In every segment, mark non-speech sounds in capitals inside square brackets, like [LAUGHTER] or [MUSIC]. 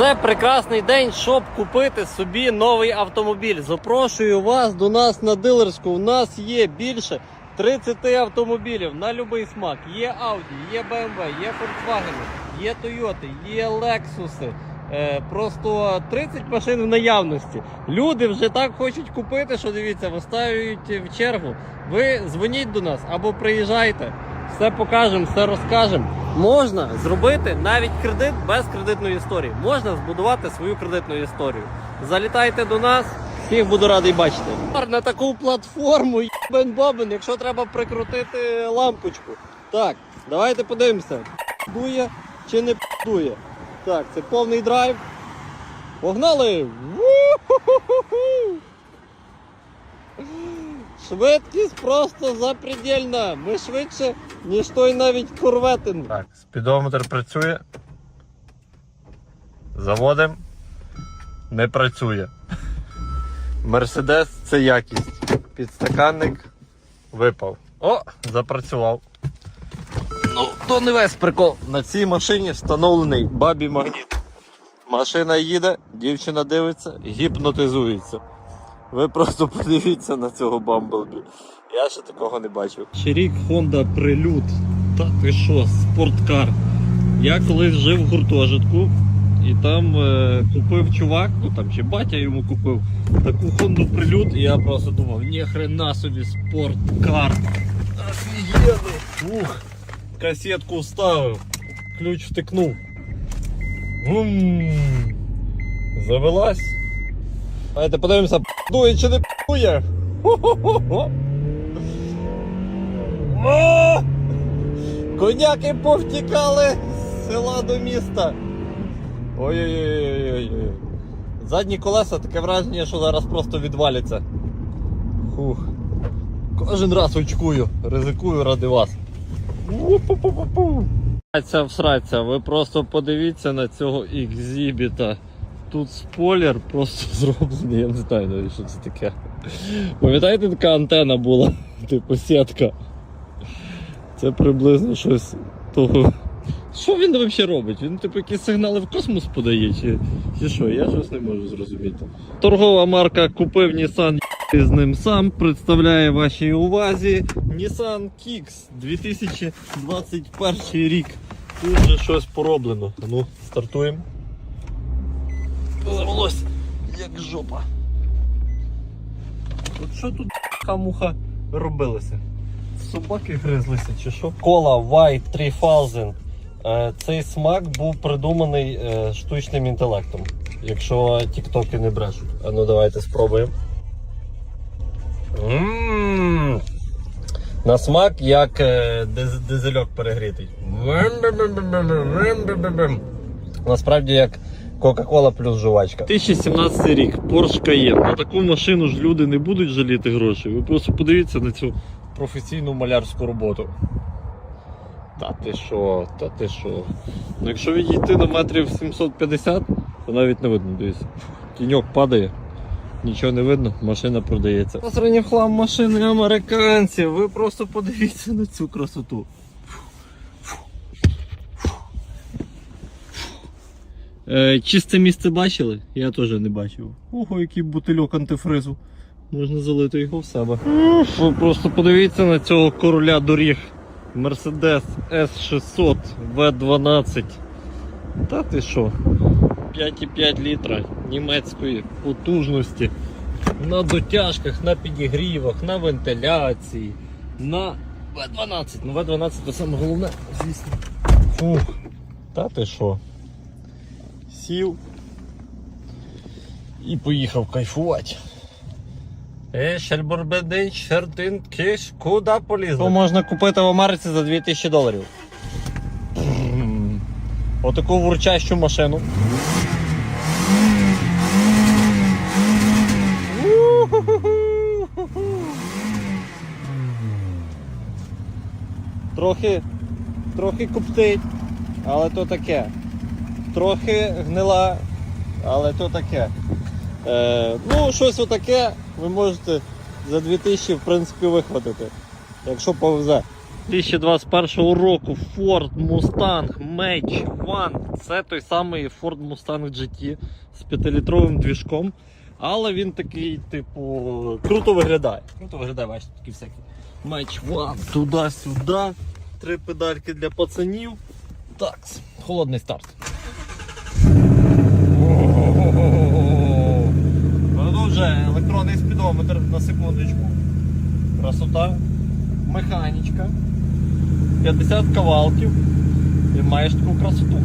Це прекрасний день, щоб купити собі новий автомобіль. Запрошую вас до нас на дилерську. У нас є більше 30 автомобілів на будь-який смак. Є Audi, є BMW, є Volkswagen, є Toyota, є Lexus. Е, Просто 30 машин в наявності. Люди вже так хочуть купити, що дивіться, виставляють в чергу. Ви дзвоніть до нас або приїжджайте. Все покажемо, все розкажемо. Можна зробити навіть кредит без кредитної історії. Можна збудувати свою кредитну історію. Залітайте до нас, всіх буду радий бачити. На таку платформу бен бабен якщо треба прикрутити лампочку. Так, давайте подивимося, дує чи не дує. Так, це повний драйв. Погнали! Ву-ху-ху-ху! Швидкість просто запредельна. Ми швидше, ніж той навіть корветин. Так, спідометр працює. Заводим. Не працює. Мерседес це якість. Підстаканник випав. О, запрацював. Ну, то не весь прикол. На цій машині встановлений бабі магніт. Машина їде, дівчина дивиться, гіпнотизується. Ви просто подивіться на цього бамблбі. Я ще такого не бачив. Ще рік Honda Прилюд. Та ти що, спорткар. Я колись жив в гуртожитку і там е, купив чувак, ну там чи батя йому купив таку Honda Прилюд, і я просто думав, ні хрена собі спорткар. Офігенний. Ух, касетку вставив, ключ втикнув. Завелась. Давайте подивимося, дує чи не. О! Коняки повтікали з села до міста. Ой-ой-ой. Задні колеса таке враження, що зараз просто відваляться. Фух. Кожен раз очкую, ризикую ради вас. У-пу-пу-пу-пу. Всраться, ви просто подивіться на цього екзібіта. Тут спойлер просто [LAUGHS] зроблений, я не знаю навіть, що це таке. Пам'ятаєте, така антена була, [LAUGHS] типу сітка. Це приблизно щось того. Що він взагалі робить? Він типу якісь сигнали в космос подає, чи, чи що? Я щось не можу зрозуміти. Торгова марка купив Nissan [LAUGHS] з ним сам представляє вашій увазі Nissan Kicks 2021 рік. Тут же щось пороблено. Ну, стартуємо. Завелось, як жопа. От що тут муха робилося? Собаки гризлися чи що? Кола White 3000. Е, Цей смак був придуманий е, штучним інтелектом. Якщо тіктоки не брешуть. А ну давайте спробуємо. Ммм. На смак як е, диз- дизельок перегрітий. Насправді як Кока-Кола плюс жувачка. 2017 рік, Porsche Cayenne. На таку машину ж люди не будуть жаліти грошей. Ви просто подивіться на цю професійну малярську роботу. Та ти що, та ти що. Ну, якщо відійти на метрів 750, то навіть не видно, дивіться. Тіньок падає, нічого не видно, машина продається. Посередні в хлам машини американців. Ви просто подивіться на цю красоту. Е, чисте місце бачили? Я теж не бачив. Ого, який бутильок антифризу. Можна залити його в себе. Ви просто подивіться на цього короля доріг. Mercedes S600 V12. Та ти що? 5,5 літра німецької потужності. На дотяжках, на підігрівах, на вентиляції, на V12. Ну V12 це саме головне, звісно. Фух. Та ти що? Сів і поїхав кайфувати. Е, Шельбурбедин, Шертин, Киш, куди полізли? То можна купити в Америці за 2000 доларів. Отаку вурчащу машину. Трохи, трохи коптить, але то таке. Трохи гнила, але то таке. Е, ну, щось отаке ви можете за 2000 в принципі вихватити, якщо повезе. 2021 року Ford Mustang Match One. Це той самий Ford Mustang GT з 5-літровим двіжком. Але він такий, типу, круто виглядає. Круто виглядає, бачите, такі всякі. Match One, туди-сюди. Три педальки для пацанів. Так, холодний старт. Продовжує електронний спідометр на секундочку. Красота. Механічка. 50 кавалків. І маєш таку красоту.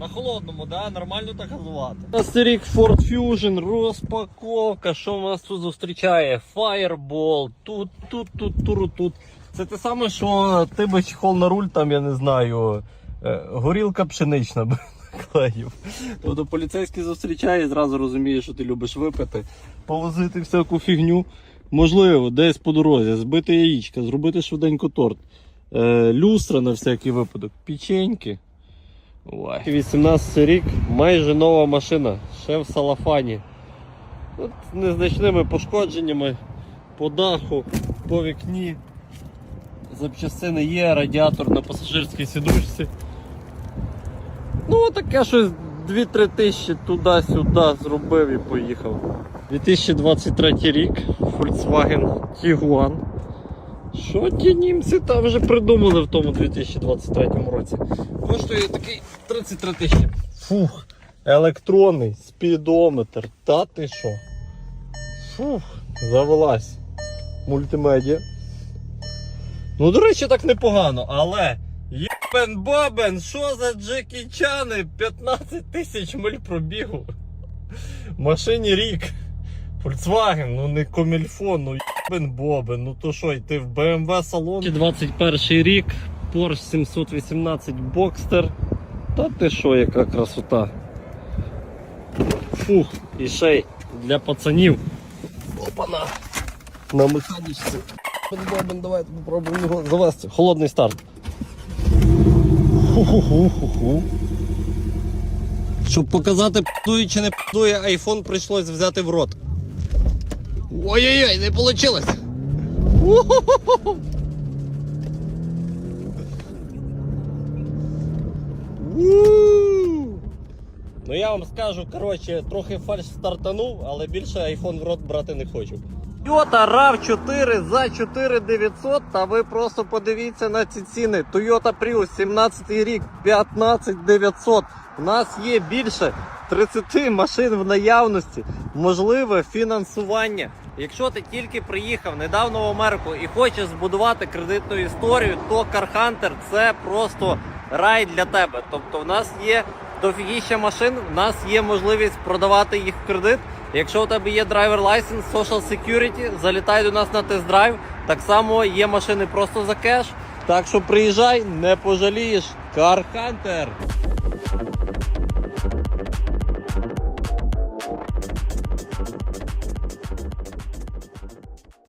На холодному, да? Нормально так газувати. Астерік Ford Fusion, розпаковка. Що в нас тут зустрічає? Fireball, тут, тут, тут, тут, тут. Це те саме, що ти би чехол на руль, там, я не знаю, е, горілка пшенична [LAUGHS] би наклеїв. Тобто поліцейський зустрічає і зразу розуміє, що ти любиш випити, повозити всяку фігню. Можливо, десь по дорозі, збити яєчка, зробити швиденько торт. Е, люстра на всякий випадок, печеньки. Ой. 18 рік, майже нова машина, ще в салафані. От з незначними пошкодженнями по даху, по вікні. Запчастини є, радіатор на пасажирській сідушці. Ну, таке щось 2-3 тисячі туди-сюди зробив і поїхав. 2023 рік, Volkswagen Tiguan. Що ті німці там вже придумали в тому 2023 році? Коштує такий 33 тисячі. Фух, електронний спідометр. Та ти що? Фух, завелась. Мультимедіа. Ну, до речі, так непогано, але. Єбен бабен, що за Джекі Чани? 15 тисяч миль пробігу. Машині рік. Volkswagen, ну не комільфон, ну єбен бобен, ну то що, йти в BMW салон? 21 рік, Porsche 718 Boxster. Та ти що, яка красота. Фух, і ще й для пацанів. Опана. На механічці. Бобен, давайте попробуємо його завести. Холодний старт. Ху-ху-ху-ху-ху. Щоб показати, пдує чи не пдує, айфон прийшлось взяти в рот. Ой-ой-ой, не вийшло. Ну я вам скажу, коротше, трохи фальш стартанув, але більше айфон в рот брати не хочу. Toyota RAV4 за 4900, та ви просто подивіться на ці ціни. Toyota Prius 17 рік 15900. У нас є більше 30 машин в наявності, можливе фінансування. Якщо ти тільки приїхав недавно в Америку і хочеш збудувати кредитну історію, то Car Hunter це просто рай для тебе. Тобто, в нас є дофігіща машин, в нас є можливість продавати їх в кредит. Якщо у тебе є драйвер лайсенс, social security, залітай до нас на тест-драйв. Так само є машини просто за кеш. Так що приїжджай, не пожалієш. Hunter.